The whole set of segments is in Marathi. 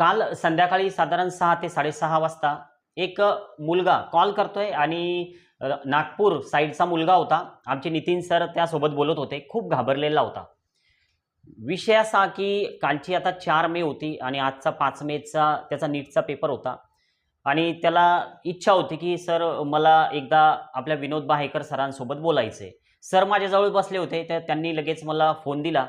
काल संध्याकाळी साधारण सहा ते साडेसहा वाजता एक मुलगा कॉल करतोय आणि नागपूर साईडचा मुलगा होता. आमचे नितीन सर त्यासोबत बोलत होते. खूप घाबरलेला होता. विषय असा की कालची आता चार मे होती आणि आजचा पाच मेचा त्याचा नीटचा पेपर होता. आणि त्याला इच्छा होती की सर मला एकदा आपल्या विनोद बाहेकर सरांसोबत बोलायचं आहे सर माझ्याजवळ बसले होते. तर त्यांनी लगेच मला फोन दिला.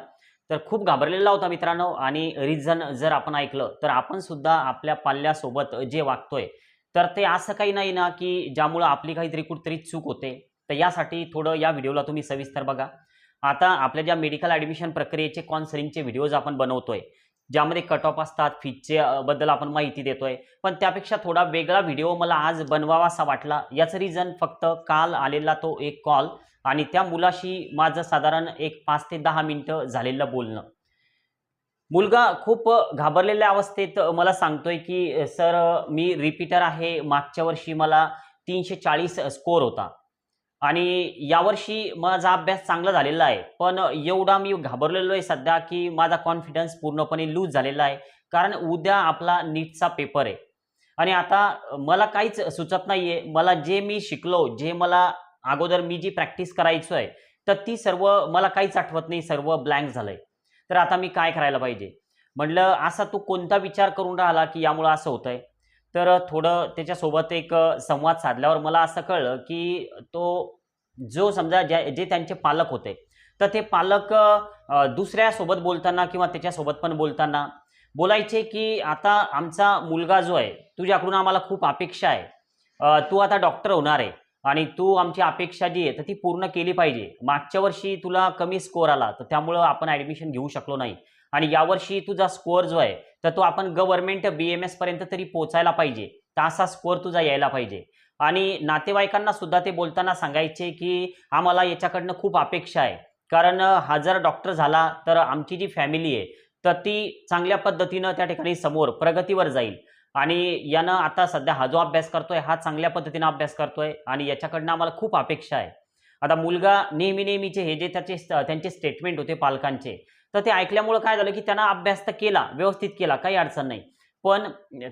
तर खूप घाबरलेला होता मित्रांनो. आणि रिझन जर आपण ऐकलं तर आपण सुद्धा आपल्या पाल्यासोबत जे वागतोय तर ते असं काही नाही ना की ज्यामुळं आपली काहीतरी कुठतरी चूक होते. तर यासाठी थोडं या व्हिडिओला तुम्ही सविस्तर बघा. आता आपल्या ज्या मेडिकल ॲडमिशन प्रक्रियेचे काउन्सिलिंगचे व्हिडिओज आपण बनवतोय ज्यामध्ये कट ऑफ असतात फीजचे बद्दल आपण माहिती देतोय पण त्यापेक्षा थोडा वेगळा व्हिडिओ मला आज बनवावासा वाटला. याचं रिझन फक्त काल आलेला तो एक कॉल आणि त्या मुलाशी माझं साधारण एक पाच ते दहा मिनटं झालेलं बोलणं. मुलगा खूप घाबरलेल्या अवस्थेत मला सांगतोय की सर मी रिपीटर आहे. मागच्या वर्षी मला तीनशे चाळीस स्कोअर होता आणि यावर्षी माझा अभ्यास चांगला झालेला आहे. पण एवढा मी घाबरलेलो आहे सध्या की माझा कॉन्फिडन्स पूर्णपणे लूज झालेला आहे. कारण उद्या आपला नीटचा पेपर आहे. आणि आता मला काहीच सुचत नाही आहे मला जे मी शिकलो जे मला अगोदर मी जी प्रॅक्टिस करायचो आहे तर ती सर्व मला काहीच आठवत नाही सर्व ब्लँक झालंय. तर आता मी काय करायला पाहिजे? म्हटलं असा तू कोणता विचार करून राहिला की यामुळं असं होतंय? तर थोडं त्याच्यासोबत एक संवाद साधल्यावर मला असं कळलं की तो जो समजा ज्या जे त्यांचे पालक होते तर ते पालक दुसऱ्यासोबत बोलताना किंवा त्याच्यासोबत पण बोलताना बोलायचे की आता आमचा मुलगा जो आहे तुझ्याकडून आम्हाला खूप अपेक्षा आहे. तू आता डॉक्टर होणार आहे. आणि तू आमची अपेक्षा जी आहे तर ती पूर्ण केली पाहिजे. मागच्या वर्षी तुला कमी स्कोअर आला तर त्यामुळं आपण ॲडमिशन घेऊ शकलो नाही. आणि यावर्षी तुझा स्कोअर जो आहे तर तो आपण गव्हर्नमेंट बी एम एसपर्यंत तरी पोचायला पाहिजे. तर असा स्कोअर तुझा यायला पाहिजे. आणि नातेवाईकांना सुद्धा ते बोलताना सांगायचे की आम्हाला याच्याकडनं खूप अपेक्षा आहे. कारण हा जर डॉक्टर झाला तर आमची जी फॅमिली आहे तर ती चांगल्या पद्धतीनं त्या ठिकाणी समोर प्रगतीवर जाईल. आणि यानं आता सध्या हा जो अभ्यास करतोय हा चांगल्या पद्धतीनं अभ्यास करतोय आणि याच्याकडनं आम्हाला खूप अपेक्षा आहे. आता मुलगा नेहमी नेहमीचे हे जे त्याचे त्यांचे स्टेटमेंट होते पालकांचे तर ते ऐकल्यामुळं काय झालं की त्यांना अभ्यास तर केला व्यवस्थित केला काही अडचण नाही. पण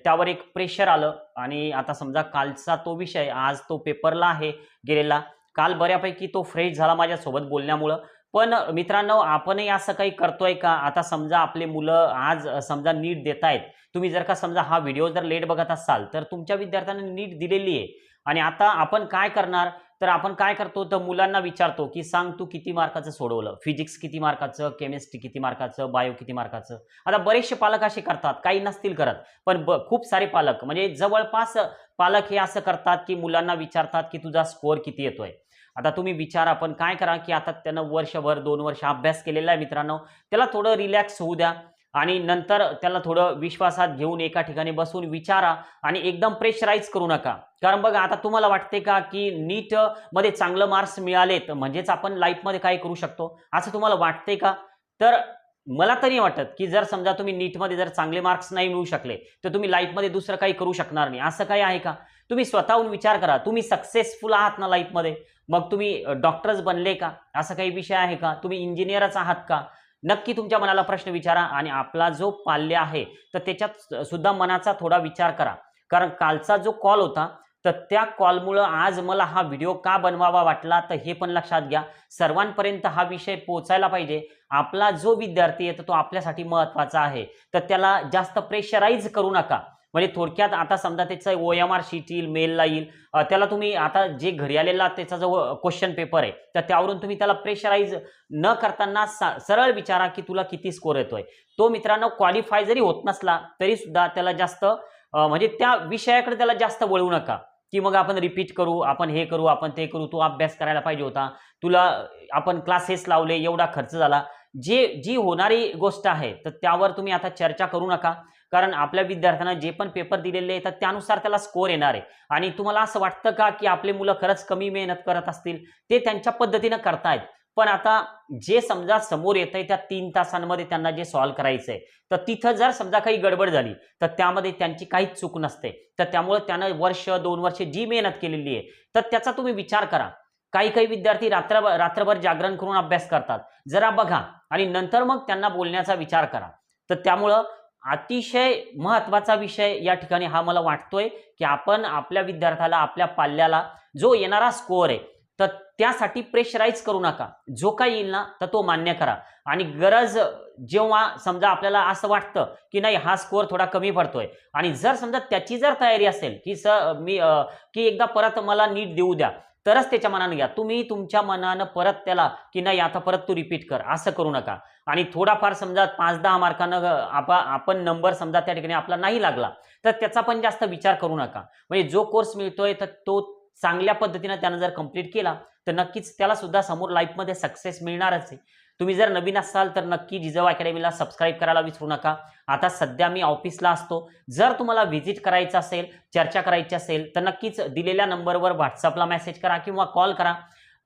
त्यावर एक प्रेशर आलं आणि आता समजा कालचा तो विषय आज तो पेपरला आहे गेलेला. काल बऱ्यापैकी तो फ्रेश झाला माझ्यासोबत बोलण्यामुळं. पण मित्रांनो आपणही असं काही करतोय का? आता समजा आपले मुलं आज समजा नीट देत आहेत तुम्ही जर का समजा हा व्हिडिओ जर लेट बघत असाल तर तुमच्या विद्यार्थ्यांना नीट दिलेली आहे. आणि आता आपण काय करणार? तर आपण काय करतो? तर मुलांना विचारतो की सांग तू किती मार्काचं सोडवलं? फिजिक्स किती मार्काचं? केमिस्ट्री किती मार्काचं? बायो किती मार्काचं? आता बरेचसे पालक असे करतात. काही नसतील करत. पण खूप सारे पालक म्हणजे जवळपास पालक हे असं करतात की मुलांना विचारतात की तुझा स्कोअर किती येतोय? आता तुम्ही विचारा पण काय करा की आता त्यानं वर्षभर दोन वर्ष अभ्यास केलेला आहे मित्रांनो. त्याला थोडं रिलॅक्स होऊ द्या. आणि नंतर त्याला थोडं विश्वासात घेऊन एका ठिकाणी बसून विचारा आणि एकदम प्रेशराईज करू नका. कारण बघा आता तुम्हाला वाटते का की नीटमध्ये चांगलं मार्क्स मिळालेत म्हणजेच आपण लाईफमध्ये काय करू शकतो? असं तुम्हाला वाटते का? तर मला तरी वाटत की जर समजा तुम्ही नीटमध्ये जर चांगले मार्क्स नाही मिळू शकले तर तुम्ही लाईफमध्ये दुसरं काही करू शकणार नाही. असं काही आहे का? तुम्ही स्वतःहून विचार करा. तुम्ही सक्सेसफुल आहात ना लाईफमध्ये मग तुम्ही डॉक्टर्स बनले का? असा काही विषय आहे का? तुम्ही इंजिनियरच आहात का? नक्की तुमच्या मनाला प्रश्न विचारा आणि आपला जो पाल्य आहे तर त्याच्यात सुद्धा मनाचा थोडा विचार करा. कारण कालचा जो कॉल होता तर त्या कॉलमुळं आज मला हा व्हिडिओ का बनवावा वाटला तर हे पण लक्षात घ्या. सर्वांपर्यंत हा विषय पोचायला पाहिजे. आपला जो विद्यार्थी आहे तर तो आपल्यासाठी महत्त्वाचा आहे. तर त्याला जास्त प्रेशराईज करू नका. म्हणजे थोडक्यात आता समजा त्याचं ओ एम आर शीट येईल मेलला येईल त्याला तुम्ही आता जे घरी आलेला त्याचा जो क्वेश्चन पेपर आहे तर त्यावरून तुम्ही त्याला प्रेशराईज न करताना सा सरळ विचारा की तुला किती स्कोर येतोय. तो मित्रांनो क्वालिफाय जरी होत नसला तरी सुद्धा त्याला जास्त म्हणजे त्या विषयाकडे त्याला जास्त वळवू नका. की मग आपण रिपीट करू आपण हे करू आपण ते करू तू अभ्यास करायला पाहिजे होता. तुला आपण क्लासेस लावले एवढा खर्च झाला जे जी होणारी गोष्ट आहे तर त्यावर तुम्ही आता चर्चा करू नका. कारण आपल्या विद्यार्थ्यांना जे पण पेपर दिलेले आहेत तर त्यानुसार त्याला स्कोअर येणार आहे. आणि तुम्हाला असं वाटतं का की आपले मुलं खरंच कमी मेहनत करत असतील? ते त्यांच्या पद्धतीनं करतायत. पण आता जे समजा समोर येत आहे त्या तीन तासांमध्ये त्यांना जे सॉल्व्ह करायचं आहे तर तिथं जर समजा काही गडबड झाली तर त्यामध्ये त्यांची काहीच चूक नसते. तर त्यामुळे त्यानं वर्ष दोन वर्ष जी मेहनत केलेली आहे तर त्याचा तुम्ही विचार करा. काही काही विद्यार्थी रात्र रात्रभर जागरण करून अभ्यास करतात. जरा बघा आणि नंतर मग त्यांना बोलण्याचा विचार करा. तर त्यामुळं अतिशय महत्त्वाचा विषय या ठिकाणी हा मला वाटतोय की आपण आपल्या विद्यार्थ्याला आपल्या पाल्याला जो येणारा स्कोअर आहे तर त्यासाठी प्रेशराईज करू नका. जो काही येईल ना तर तो मान्य करा. आणि गरज जेव्हा समजा आपल्याला असं वाटतं की नाही हा स्कोअर थोडा कमी पडतोय. आणि जर समजा त्याची जर तयारी असेल की स मी की एकदा परत मला नीट देऊ द्या तरच त्याच्या मनानं घ्या. तुम्ही तुमच्या मनानं परत त्याला की नाही आता परत तू रिपीट कर. असं करू नका. आणि थोडाफार समजा पाच दहा मार्कानं आपा आपण नंबर समजा त्या ठिकाणी आपला नाही लागला तर त्याचा पण जास्त विचार करू नका. म्हणजे जो कोर्स मिळतोय तर तो चांगल्या पद्धतीनं त्यानं जर कंप्लीट केला तर नक्कीच त्याला सुद्धा समोर लाईफमध्ये सक्सेस मिळणारच आहे. तुम्ही जर नवीन असाल तर नक्की जिजाऊ अकॅडमीला सबस्क्राईब करायला विसरू नका. आता सध्या मी ऑफिसला असतो. जर तुम्हाला व्हिजिट करायचं असेल चर्चा करायची असेल तर नक्कीच दिलेल्या नंबरवर व्हॉट्सअपला मेसेज करा किंवा कॉल करा.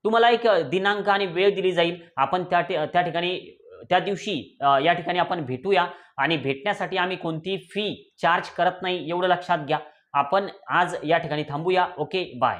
तुम्हाला एक दिनांक आणि वेळ दिली जाईल. आपण त्या ठि- त्या ठिकाणी त्या दिवशी या ठिकाणी आपण भेटूया. आणि भेटण्यासाठी आम्ही कोणतीही फी चार्ज करत नाही एवढं लक्षात घ्या. आपण आज या ठिकाणी थांबूया. Okay bye.